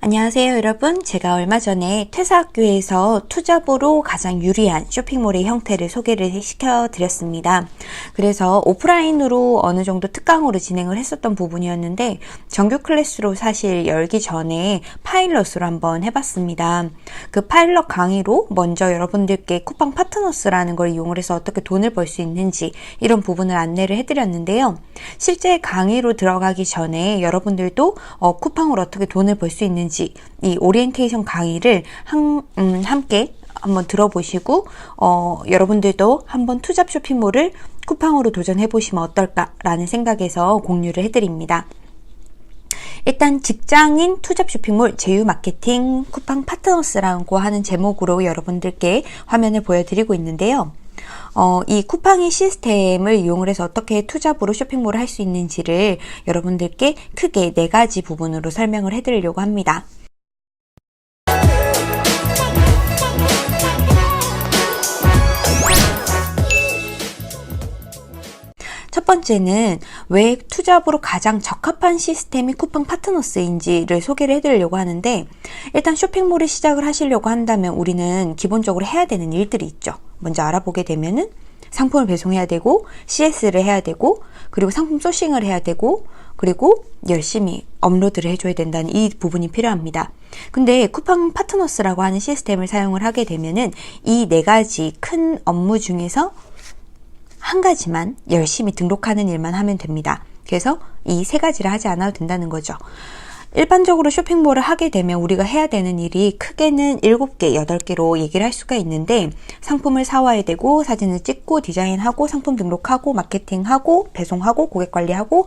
안녕하세요 여러분. 제가 얼마 전에 퇴사학교에서 투잡으로 가장 유리한 쇼핑몰의 형태를 소개를 시켜 드렸습니다. 그래서 오프라인으로 어느 정도 특강으로 진행을 했었던 부분이었는데 정규 클래스로 사실 열기 전에 파일럿으로 한번 해봤습니다. 그 파일럿 강의로 먼저 여러분들께 쿠팡 파트너스라는 걸 이용을 해서 어떻게 돈을 벌 수 있는지 이런 부분을 안내를 해드렸는데요. 실제 강의로 들어가기 전에 여러분들도 어, 쿠팡으로 어떻게 돈을 벌 수 있는지 있는지 이 오리엔테이션 강의를 한, 음, 함께 한번 들어보시고 어, 여러분들도 한번 투잡 쇼핑몰을 쿠팡으로 도전해 보시면 어떨까라는 생각에서 공유를 해드립니다. 일단 직장인 투잡 쇼핑몰 제휴 마케팅 쿠팡 파트너스라고 하는 제목으로 여러분들께 화면을 보여드리고 있는데요. 어, 이 쿠팡의 시스템을 이용을 해서 어떻게 투잡으로 쇼핑몰을 할 수 있는지를 여러분들께 크게 네 가지 부분으로 설명을 해드리려고 합니다. 첫 번째는 왜 투잡으로 가장 적합한 시스템이 쿠팡 파트너스인지를 소개를 해드리려고 하는데 일단 쇼핑몰을 시작을 하시려고 한다면 우리는 기본적으로 해야 되는 일들이 있죠. 먼저 알아보게 되면은 상품을 배송해야 되고 CS를 해야 되고 그리고 상품 소싱을 해야 되고 그리고 열심히 업로드를 해줘야 된다는 이 부분이 필요합니다. 근데 쿠팡 파트너스라고 하는 시스템을 사용을 하게 되면은 이 네 가지 큰 업무 중에서 한 가지만 열심히 등록하는 일만 하면 됩니다. 그래서 이 세 가지를 하지 않아도 된다는 거죠. 일반적으로 쇼핑몰을 하게 되면 우리가 해야 되는 일이 크게는 7개, 8개로 얘기를 할 수가 있는데 상품을 사와야 되고 사진을 찍고 디자인하고 상품 등록하고 마케팅하고 배송하고 고객 관리하고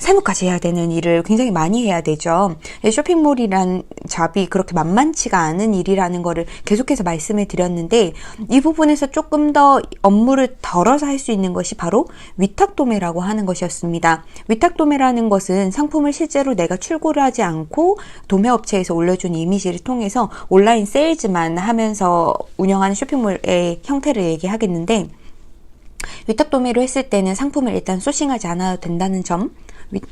세무까지 해야 되는 일을 굉장히 많이 해야 되죠. 쇼핑몰이란 잡이 그렇게 만만치가 않은 일이라는 거를 계속해서 말씀을 드렸는데 이 부분에서 조금 더 업무를 덜어서 할 수 있는 것이 바로 위탁도매라고 하는 것이었습니다. 위탁도매라는 것은 상품을 실제로 내가 출고를 하지 않고 도매업체에서 올려준 이미지를 통해서 온라인 세일즈만 하면서 운영하는 쇼핑몰의 형태를 얘기하겠는데 위탁 도매로 했을 때는 상품을 일단 소싱하지 않아도 된다는 점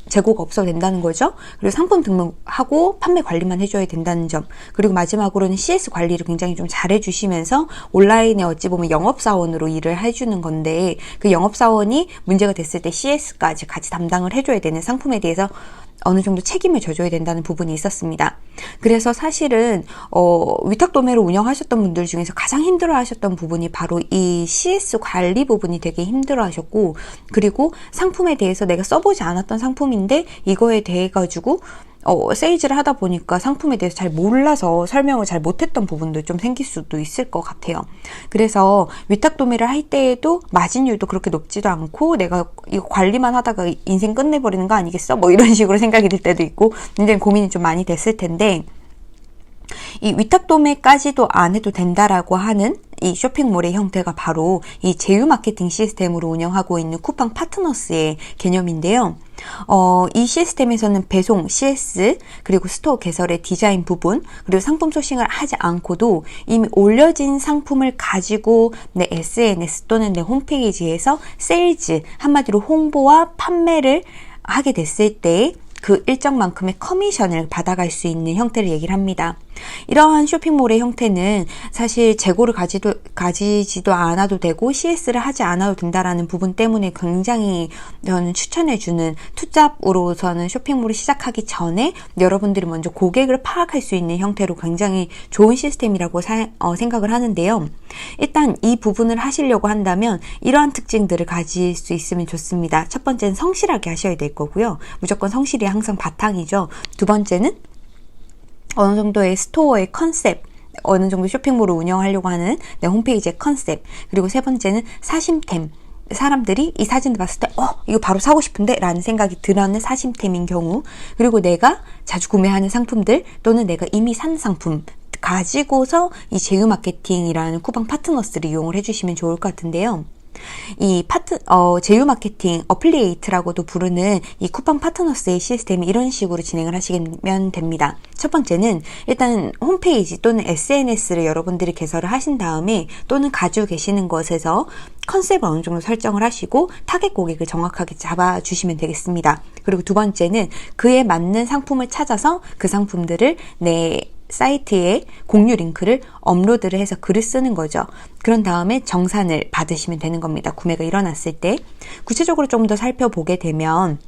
재고가 없어도 된다는 거죠. 그리고 상품 등록하고 판매 관리만 해줘야 된다는 점. 그리고 마지막으로는 CS 관리를 굉장히 좀 잘해주시면서 온라인에 어찌 보면 영업사원으로 일을 해주는 건데 그 영업사원이 문제가 됐을 때 CS까지 같이 담당을 해줘야 되는 상품에 대해서 어느 정도 책임을 져줘야 된다는 부분이 있었습니다. 그래서 사실은 어, 위탁 도매를 운영하셨던 분들 중에서 가장 힘들어하셨던 부분이 바로 이 CS 관리 부분이 되게 힘들어하셨고 그리고 상품에 대해서 내가 써보지 않았던 상품인데 이거에 대해 가지고 어, 세일즈를 하다 보니까 상품에 대해서 잘 몰라서 설명을 잘 못했던 부분도 좀 생길 수도 있을 것 같아요. 그래서 위탁 도매를 할 때에도 마진율도 그렇게 높지도 않고 내가 이거 관리만 하다가 인생 끝내버리는 거 아니겠어? 뭐 이런 식으로 생각이 들 때도 있고 굉장히 고민이 좀 많이 됐을 텐데 이 위탁 도매까지도 안 해도 된다라고 하는 이 쇼핑몰의 형태가 바로 이 제휴 마케팅 시스템으로 운영하고 있는 쿠팡 파트너스의 개념인데요. 어, 이 시스템에서는 배송, CS, 그리고 스토어 개설의 디자인 부분, 그리고 상품 소싱을 하지 않고도 이미 올려진 상품을 가지고 내 SNS 또는 내 홈페이지에서 세일즈, 한마디로 홍보와 판매를 하게 됐을 때 그 일정만큼의 커미션을 받아갈 수 있는 형태를 얘기를 합니다. 이러한 쇼핑몰의 형태는 사실 재고를 가지도, 가지지도 않아도 되고 CS를 하지 않아도 된다라는 부분 때문에 굉장히 저는 추천해주는 투잡으로서는 쇼핑몰을 시작하기 전에 여러분들이 먼저 고객을 파악할 수 있는 형태로 굉장히 좋은 시스템이라고 사, 어, 생각을 하는데요. 일단 이 부분을 하시려고 한다면 이러한 특징들을 가질 수 있으면 좋습니다. 첫 번째는 성실하게 하셔야 될 거고요. 무조건 성실히 항상 바탕이죠. 두 번째는 어느 정도의 스토어의 컨셉, 어느 정도 쇼핑몰을 운영하려고 하는 내 홈페이지의 컨셉, 그리고 세 번째는 사심템. 사람들이 이 사진을 봤을 때, 어, 이거 바로 사고 싶은데? 라는 생각이 들어는 사심템인 경우, 그리고 내가 자주 구매하는 상품들, 또는 내가 이미 산 상품, 가지고서 이 제휴 마케팅이라는 쿠팡 파트너스를 이용을 해주시면 좋을 것 같은데요. 이 파트, 어, 제휴 마케팅 어플리에이트라고도 부르는 이 쿠팡 파트너스의 시스템이 이런 식으로 진행을 하시면 됩니다. 첫 번째는 일단 홈페이지 또는 SNS를 여러분들이 개설을 하신 다음에 또는 가지고 계시는 것에서 컨셉을 어느 정도 설정을 하시고 타겟 고객을 정확하게 잡아주시면 되겠습니다. 그리고 두 번째는 그에 맞는 상품을 찾아서 그 상품들을 내 사이트에 공유 링크를 업로드를 해서 글을 쓰는 거죠. 그런 다음에 정산을 받으시면 되는 겁니다. 구매가 일어났을 때. 구체적으로 좀 더 살펴보게 되면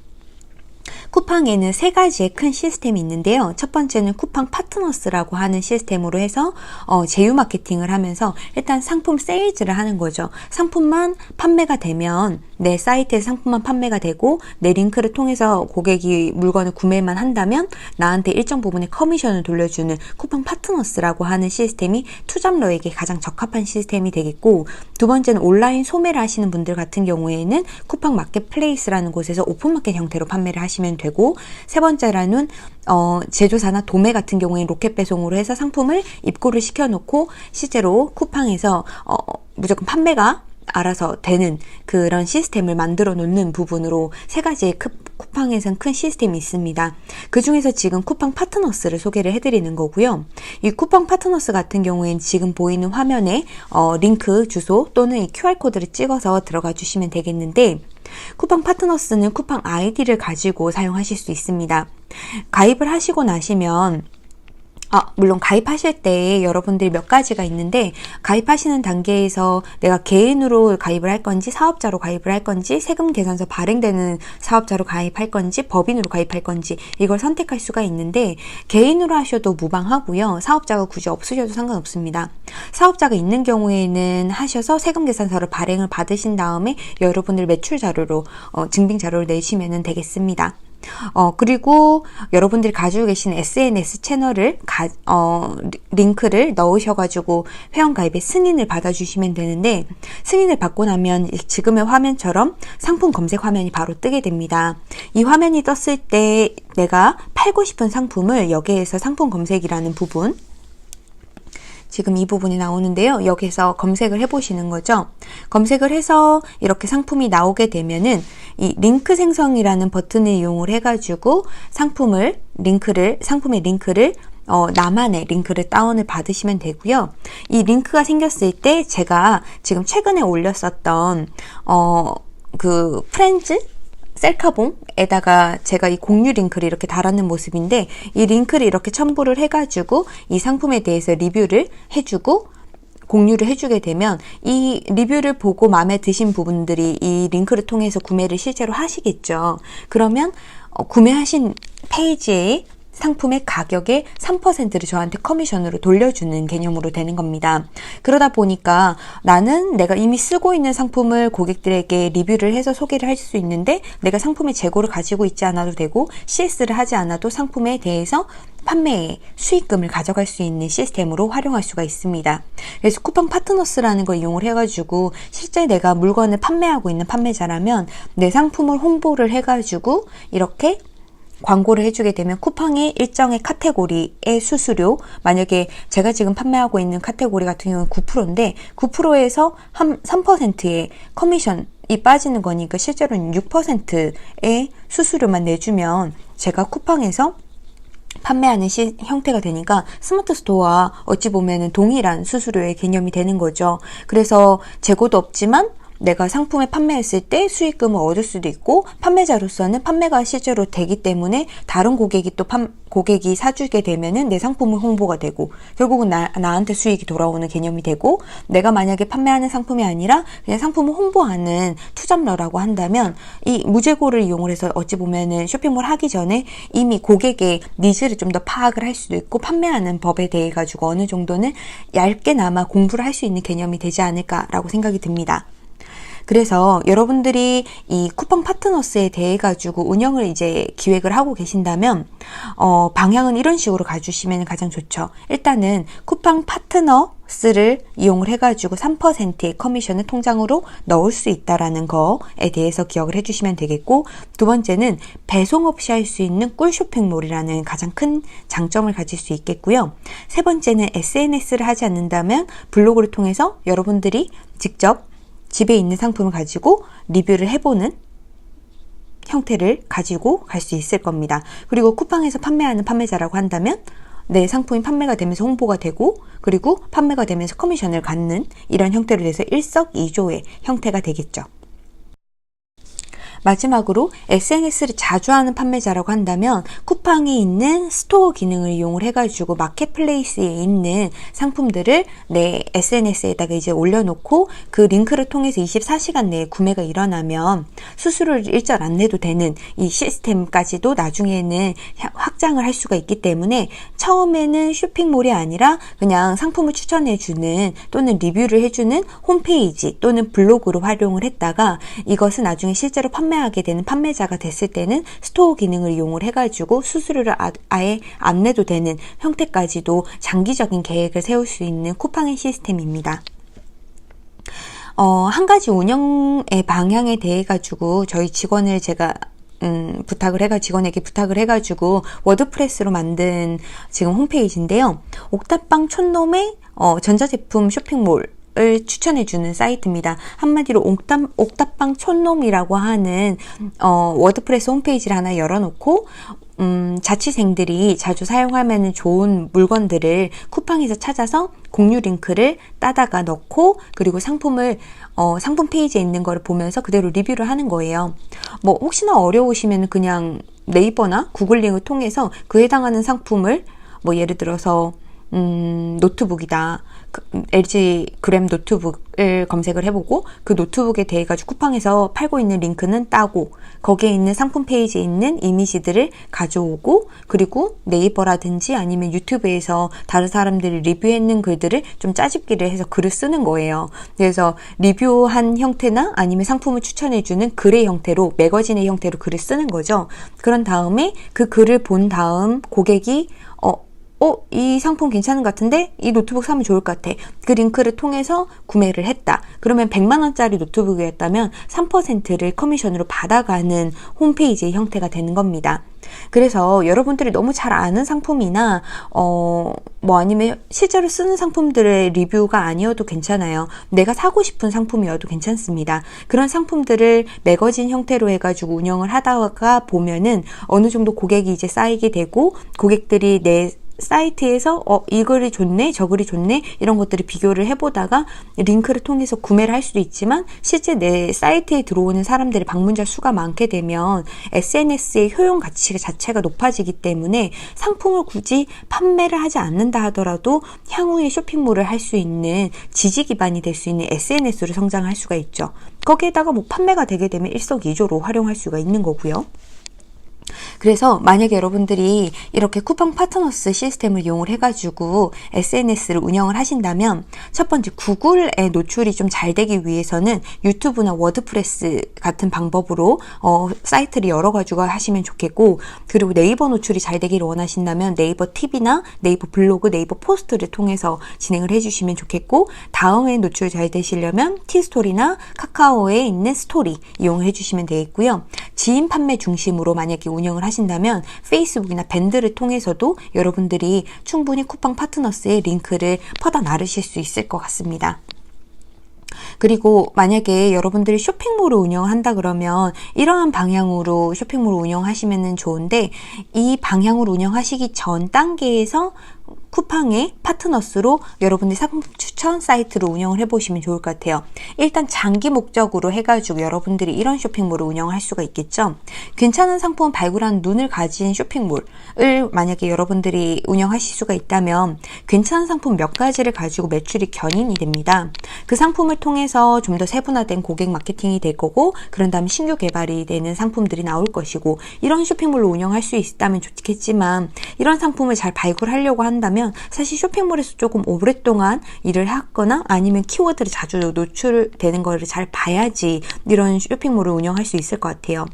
쿠팡에는 세 가지의 큰 시스템이 있는데요. 첫 번째는 쿠팡 파트너스라고 하는 시스템으로 해서 어, 제휴 마케팅을 하면서 일단 상품 세일즈를 하는 거죠. 상품만 판매가 되면 내 사이트에 상품만 판매가 되고 내 링크를 통해서 고객이 물건을 구매만 한다면 나한테 일정 부분의 커미션을 돌려주는 쿠팡 파트너스라고 하는 시스템이 투잡러에게 가장 적합한 시스템이 되겠고 두 번째는 온라인 소매를 하시는 분들 같은 경우에는 쿠팡 마켓플레이스라는 곳에서 오픈마켓 형태로 판매를 하시면 되고 세 번째라는 어, 제조사나 도매 같은 경우에 로켓 배송으로 해서 상품을 입고를 시켜놓고 실제로 쿠팡에서 어, 무조건 판매가 알아서 되는 그런 시스템을 만들어 놓는 부분으로 세 가지의 크, 쿠팡에선 큰 시스템이 있습니다. 그 중에서 지금 쿠팡 파트너스를 소개를 해드리는 거고요. 이 쿠팡 파트너스 같은 경우엔 지금 보이는 화면에 어, 링크 주소 또는 이 QR코드를 찍어서 들어가 주시면 되겠는데 쿠팡 파트너스는 쿠팡 아이디를 가지고 사용하실 수 있습니다. 가입을 하시고 나시면 아, 물론 가입하실 때 여러분들이 몇 가지가 있는데 가입하시는 단계에서 내가 개인으로 가입을 할 건지 사업자로 가입을 할 건지 세금 계산서 발행되는 사업자로 가입할 건지 법인으로 가입할 건지 이걸 선택할 수가 있는데 개인으로 하셔도 무방하고요. 사업자가 굳이 없으셔도 상관없습니다. 사업자가 있는 경우에는 하셔서 세금 계산서를 발행을 받으신 다음에 여러분들 매출 자료로 어, 증빙 자료를 내시면 되겠습니다. 어, 그리고 여러분들이 가지고 계신 SNS 채널을 가, 어, 링크를 넣으셔가지고 회원가입의 승인을 받아주시면 되는데 승인을 받고 나면 지금의 화면처럼 상품 검색 화면이 바로 뜨게 됩니다. 이 화면이 떴을 때 내가 팔고 싶은 상품을 여기에서 상품 검색이라는 부분 지금 이 부분이 나오는데요. 여기서 검색을 해보시는 거죠. 검색을 해서 이렇게 상품이 나오게 되면은 이 링크 생성이라는 버튼을 이용을 해가지고 상품을 링크를 상품의 링크를 어, 나만의 링크를 다운을 받으시면 되고요. 이 링크가 생겼을 때 제가 지금 최근에 올렸었던 어, 그 프렌즈 셀카봉에다가 제가 이 공유 링크를 이렇게 달았는 모습인데 이 링크를 이렇게 첨부를 해가지고 이 상품에 대해서 리뷰를 해주고 공유를 해주게 되면 이 리뷰를 보고 마음에 드신 부분들이 이 링크를 통해서 구매를 실제로 하시겠죠. 그러면 어, 구매하신 페이지에 상품의 가격의 3%를 저한테 커미션으로 돌려주는 개념으로 되는 겁니다. 그러다 보니까 나는 내가 이미 쓰고 있는 상품을 고객들에게 리뷰를 해서 소개를 할 수 있는데 내가 상품의 재고를 가지고 있지 않아도 되고 CS를 하지 않아도 상품에 대해서 판매에 수익금을 가져갈 수 있는 시스템으로 활용할 수가 있습니다. 그래서 쿠팡 파트너스라는 걸 이용을 해가지고 실제 내가 물건을 판매하고 있는 판매자라면 내 상품을 홍보를 해가지고 이렇게 광고를 해주게 되면 쿠팡의 일정의 카테고리의 수수료 만약에 제가 지금 판매하고 있는 카테고리 같은 경우는 9%인데 9%에서 한 3%의 커미션 이 빠지는 거니까 실제로는 6%의 수수료만 내주면 제가 쿠팡에서 판매하는 시, 형태가 되니까 스마트 스토어와 어찌 보면은 동일한 수수료의 개념이 되는 거죠. 그래서 재고도 없지만 내가 상품을 판매했을 때 수익금을 얻을 수도 있고 판매자로서는 판매가 실제로 되기 때문에 다른 고객이 또 판, 고객이 사주게 되면은 내 상품을 홍보가 되고 결국은 나, 나한테 수익이 돌아오는 개념이 되고 내가 만약에 판매하는 상품이 아니라 그냥 상품을 홍보하는 투잡러라고 한다면 이 무재고를 이용을 해서 어찌 보면은 쇼핑몰 하기 전에 이미 고객의 니즈를 좀 더 파악을 할 수도 있고 판매하는 법에 대해 가지고 어느 정도는 얇게나마 공부를 할 수 있는 개념이 되지 않을까라고 생각이 듭니다. 그래서 여러분들이 이 쿠팡 파트너스에 대해 가지고 운영을 이제 기획을 하고 계신다면 어, 방향은 이런 식으로 가주시면 가장 좋죠. 일단은 쿠팡 파트너스를 이용을 해가지고 3%의 커미션을 통장으로 넣을 수 있다라는 거에 대해서 기억을 해주시면 되겠고 두 번째는 배송 없이 할 수 있는 꿀 쇼핑몰이라는 가장 큰 장점을 가질 수 있겠고요. 세 번째는 SNS를 하지 않는다면 블로그를 통해서 여러분들이 직접 집에 있는 상품을 가지고 리뷰를 해보는 형태를 가지고 갈 수 있을 겁니다. 그리고 쿠팡에서 판매하는 판매자라고 한다면 내 상품이 판매가 되면서 홍보가 되고 그리고 판매가 되면서 커미션을 갖는 이런 형태로 돼서 일석이조의 형태가 되겠죠. 마지막으로 SNS를 자주 하는 판매자라고 한다면 쿠팡에 있는 스토어 기능을 이용을 해가지고 마켓플레이스에 있는 상품들을 내 SNS에다가 이제 올려놓고 그 링크를 통해서 24시간 내에 구매가 일어나면 수수료를 일절 안 내도 되는 이 시스템까지도 나중에는 확장을 할 수가 있기 때문에 처음에는 쇼핑몰이 아니라 그냥 상품을 추천해주는 또는 리뷰를 해주는 홈페이지 또는 블로그로 활용을 했다가 이것은 나중에 실제로 판매 판매하게 되는 판매자가 됐을 때는 스토어 기능을 이용을 해가지고 수수료를 아, 아예 안 내도 되는 형태까지도 장기적인 계획을 세울 수 있는 쿠팡의 시스템입니다. 어, 한 가지 운영의 방향에 대해 가지고 저희 직원을 제가 음, 부탁을 해가 직원에게 부탁을 해가지고 워드프레스로 만든 지금 홈페이지인데요. 옥탑방 촌놈의 어, 전자제품 쇼핑몰 을 추천해주는 사이트입니다. 한마디로 옥탑, 옥탑방 촌놈이라고 하는 어, 워드프레스 홈페이지를 하나 열어놓고 음, 자취생들이 자주 사용하면 좋은 물건들을 쿠팡에서 찾아서 공유 링크를 따다가 넣고 그리고 상품을 어, 상품 페이지에 있는 거를 보면서 그대로 리뷰를 하는 거예요. 뭐 혹시나 어려우시면 그냥 네이버나 구글링을 통해서 그에 해당하는 상품을 뭐 예를 들어서 음, 노트북이다. 그, LG 그램 노트북을 검색을 해보고 그 노트북에 대해 가지고 쿠팡에서 팔고 있는 링크는 따고 거기에 있는 상품 페이지에 있는 이미지들을 가져오고 그리고 네이버라든지 아니면 유튜브에서 다른 사람들이 리뷰했는 글들을 좀 짜집기를 해서 글을 쓰는 거예요. 그래서 리뷰한 형태나 아니면 상품을 추천해주는 글의 형태로 매거진의 형태로 글을 쓰는 거죠. 그런 다음에 그 글을 본 다음 고객이 어 어, 이 상품 괜찮은 것 같은데? 이 노트북 사면 좋을 것 같아. 그 링크를 통해서 구매를 했다. 그러면 100만원짜리 노트북이었다면 3%를 커미션으로 받아가는 홈페이지의 형태가 되는 겁니다. 그래서 여러분들이 너무 잘 아는 상품이나, 어, 뭐 아니면 실제로 쓰는 상품들의 리뷰가 아니어도 괜찮아요. 내가 사고 싶은 상품이어도 괜찮습니다. 그런 상품들을 매거진 형태로 해가지고 운영을 하다가 보면은 어느 정도 고객이 이제 쌓이게 되고 고객들이 내 사이트에서 어, 이 글이 좋네, 저 글이 좋네 이런 것들을 비교를 해보다가 링크를 통해서 구매를 할 수도 있지만 실제 내 사이트에 들어오는 사람들의 방문자 수가 많게 되면 SNS의 효용 가치 자체가 높아지기 때문에 상품을 굳이 판매를 하지 않는다 하더라도 향후에 쇼핑몰을 할 수 있는 지지 기반이 될 수 있는 SNS로 성장할 수가 있죠. 거기에다가 뭐 판매가 되게 되면 일석이조로 활용할 수가 있는 거고요. 그래서 만약에 여러분들이 이렇게 쿠팡 파트너스 시스템을 이용을 해가지고 SNS를 운영을 하신다면 첫 번째 구글에 노출이 좀 잘 되기 위해서는 유튜브나 워드프레스 같은 방법으로 어, 사이트를 열어가지고 하시면 좋겠고 그리고 네이버 노출이 잘 되기를 원하신다면 네이버 TV나 네이버 블로그, 네이버 포스트를 통해서 진행을 해주시면 좋겠고 다음에 노출 잘 되시려면 티스토리나 카카오에 있는 스토리 이용을 해주시면 되겠고요. 지인 판매 중심으로 만약에 운영을 하신다면 페이스북이나 밴드를 통해서도 여러분들이 충분히 쿠팡 파트너스의 링크를 퍼다 나르실 수 있을 것 같습니다. 그리고 만약에 여러분들이 쇼핑몰을 운영한다 그러면 이러한 방향으로 쇼핑몰을 운영하시면 좋은데 이 방향으로 운영하시기 전 단계에서 쿠팡의 파트너스로 여러분들 상품 추천 사이트를 운영을 해보시면 좋을 것 같아요. 일단 장기 목적으로 해가지고 여러분들이 이런 쇼핑몰을 운영할 수가 있겠죠. 괜찮은 상품 발굴한 눈을 가진 쇼핑몰을 만약에 여러분들이 운영하실 수가 있다면 괜찮은 상품 몇 가지를 가지고 매출이 견인이 됩니다. 그 상품을 통해서 좀 더 세분화된 고객 마케팅이 될 거고 그런 다음에 신규 개발이 되는 상품들이 나올 것이고 이런 쇼핑몰로 운영할 수 있다면 좋겠지만 이런 상품을 잘 발굴하려고 한다면 한다면 사실 쇼핑몰에서 조금 오랫동안 일을 했거나 아니면 키워드를 자주 노출되는 거를 잘 봐야지 이런 쇼핑몰을 운영할 수 있을 것 같아요.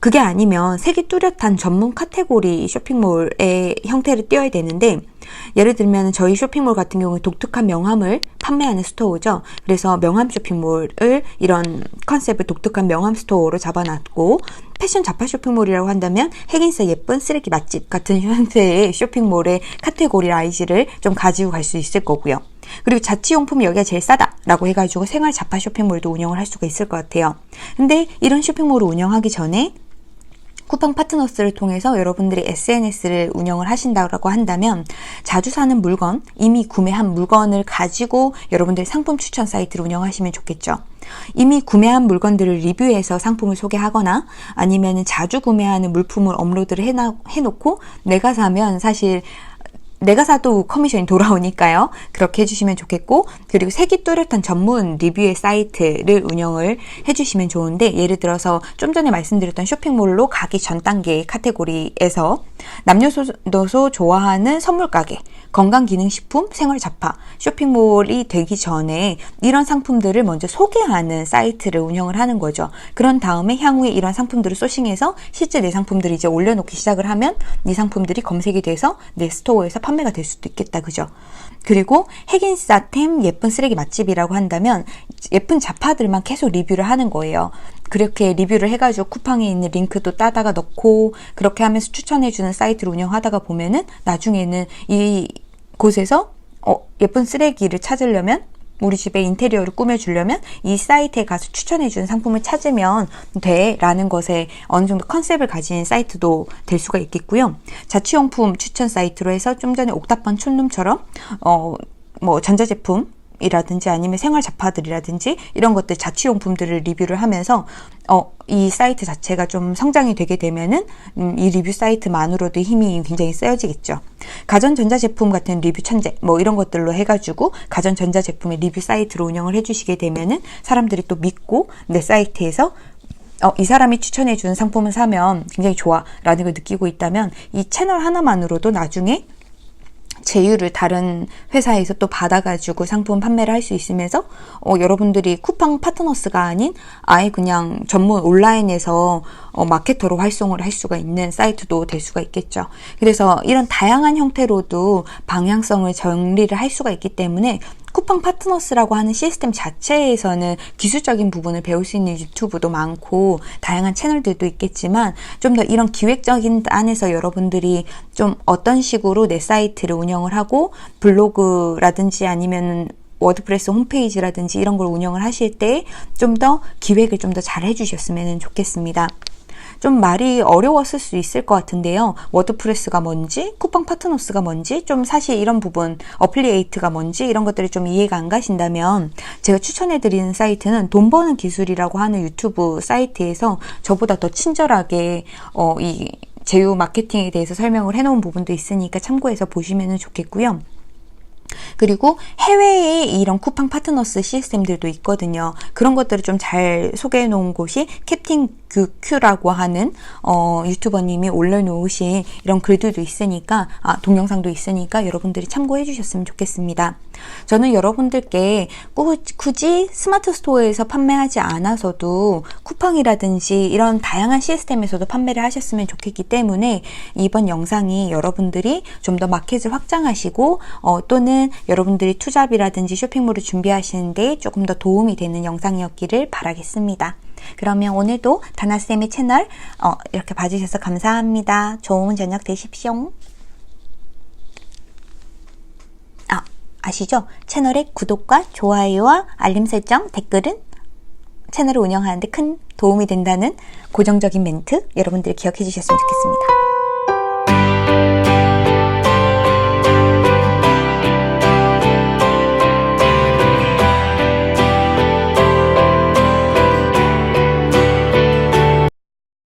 그게 아니면 색이 뚜렷한 전문 카테고리 쇼핑몰의 형태를 띄어야 되는데 예를 들면 저희 쇼핑몰 같은 경우에 독특한 명함을 판매하는 스토어죠. 그래서 명함 쇼핑몰을 이런 컨셉을 독특한 명함 스토어로 잡아놨고 패션 자파 쇼핑몰이라고 한다면 핵인싸 예쁜 쓰레기 맛집 같은 형태의 쇼핑몰의 카테고리 아이지를 좀 가지고 갈 수 있을 거고요. 그리고 자취용품이 여기가 제일 싸다라고 해가지고 생활 자파 쇼핑몰도 운영을 할 수가 있을 것 같아요. 근데 이런 쇼핑몰을 운영하기 전에 쿠팡 파트너스를 통해서 여러분들이 SNS를 운영을 하신다고 한다면 자주 사는 물건, 이미 구매한 물건을 가지고 여러분들이 상품 추천 사이트를 운영하시면 좋겠죠. 이미 구매한 물건들을 리뷰해서 상품을 소개하거나 아니면 자주 구매하는 물품을 업로드를 해놓고 내가 사면 사실 내가 사도 커미션이 돌아오니까요. 그렇게 해주시면 좋겠고, 그리고 색이 뚜렷한 전문 리뷰의 사이트를 운영을 해주시면 좋은데, 예를 들어서 좀 전에 말씀드렸던 쇼핑몰로 가기 전 단계 카테고리에서 남녀노소 좋아하는 선물 가게, 건강기능식품, 생활잡화, 쇼핑몰이 되기 전에 이런 상품들을 먼저 소개하는 사이트를 운영을 하는 거죠. 그런 다음에 향후에 이런 상품들을 소싱해서 실제 내 상품들을 이제 올려놓기 시작을 하면 이 상품들이 검색이 돼서 내 스토어에서 판매가 될 수도 있겠다. 그죠? 그리고 핵인싸템 예쁜 쓰레기 맛집이라고 한다면 예쁜 잡화들만 계속 리뷰를 하는 거예요. 그렇게 리뷰를 해가지고 쿠팡에 있는 링크도 따다가 넣고 그렇게 하면서 추천해주는 사이트를 운영하다가 보면은 나중에는 이 곳에서 어, 예쁜 쓰레기를 찾으려면 우리 집에 인테리어를 꾸며주려면 이 사이트에 가서 추천해주는 상품을 찾으면 돼 라는 것에 어느 정도 컨셉을 가진 사이트도 될 수가 있겠고요. 자취용품 추천 사이트로 해서 좀 전에 옥탑방 촌룸처럼 어, 뭐 전자제품 이라든지 아니면 생활 잡화들이라든지 이런 것들 자취용품들을 리뷰를 하면서 어, 이 사이트 자체가 좀 성장이 되게 되면은 음, 이 리뷰 사이트만으로도 힘이 굉장히 쓰여지겠죠. 가전 전자제품 같은 리뷰 천재 뭐 이런 것들로 해가지고 가전 전자제품의 리뷰 사이트로 운영을 해주시게 되면은 사람들이 또 믿고 내 사이트에서 어, 이 사람이 추천해주는 상품을 사면 굉장히 좋아 라는 걸 느끼고 있다면 이 채널 하나만으로도 나중에 제휴를 다른 회사에서 또 받아가지고 상품 판매를 할 수 있으면서 어, 여러분들이 쿠팡 파트너스가 아닌 아예 그냥 전문 온라인에서 어, 마케터로 활성을 할 수가 있는 사이트도 될 수가 있겠죠. 그래서 이런 다양한 형태로도 방향성을 정리를 할 수가 있기 때문에 쿠팡 파트너스라고 하는 시스템 자체에서는 기술적인 부분을 배울 수 있는 유튜브도 많고 다양한 채널들도 있겠지만 좀 더 이런 기획적인 안에서 여러분들이 좀 어떤 식으로 내 사이트를 운영을 하고 블로그라든지 아니면 워드프레스 홈페이지라든지 이런 걸 운영을 하실 때 좀 더 기획을 좀 더 잘 해주셨으면 좋겠습니다. 좀 말이 어려웠을 수 있을 것 같은데요. 워드프레스가 뭔지, 쿠팡 파트너스가 뭔지, 좀 사실 이런 부분, 어플리에이트가 뭔지 이런 것들이 좀 이해가 안 가신다면 제가 추천해 드리는 사이트는 돈 버는 기술이라고 하는 유튜브 사이트에서 저보다 더 친절하게 어, 이 제휴 마케팅에 대해서 설명을 해놓은 부분도 있으니까 참고해서 보시면 좋겠고요. 그리고 해외에 이런 쿠팡 파트너스 시스템들도 있거든요. 그런 것들을 좀 잘 소개해 놓은 곳이 캡틴 큐라고 하는 어, 유튜버님이 올려놓으신 이런 글들도 있으니까 아, 동영상도 있으니까 여러분들이 참고해 주셨으면 좋겠습니다. 저는 여러분들께 꾸, 굳이 스마트 스토어에서 판매하지 않아서도 쿠팡이라든지 이런 다양한 시스템에서도 판매를 하셨으면 좋겠기 때문에 이번 영상이 여러분들이 좀 더 마켓을 확장하시고 어, 또는 여러분들이 투잡이라든지 쇼핑몰을 준비하시는데 조금 더 도움이 되는 영상이었기를 바라겠습니다. 그러면 오늘도 다나쌤의 채널 어, 이렇게 봐주셔서 감사합니다. 좋은 저녁 되십시오. 아, 아시죠? 채널의 구독과 좋아요와 알림 설정, 댓글은 채널을 운영하는데 큰 도움이 된다는 고정적인 멘트 여러분들이 기억해 주셨으면 좋겠습니다.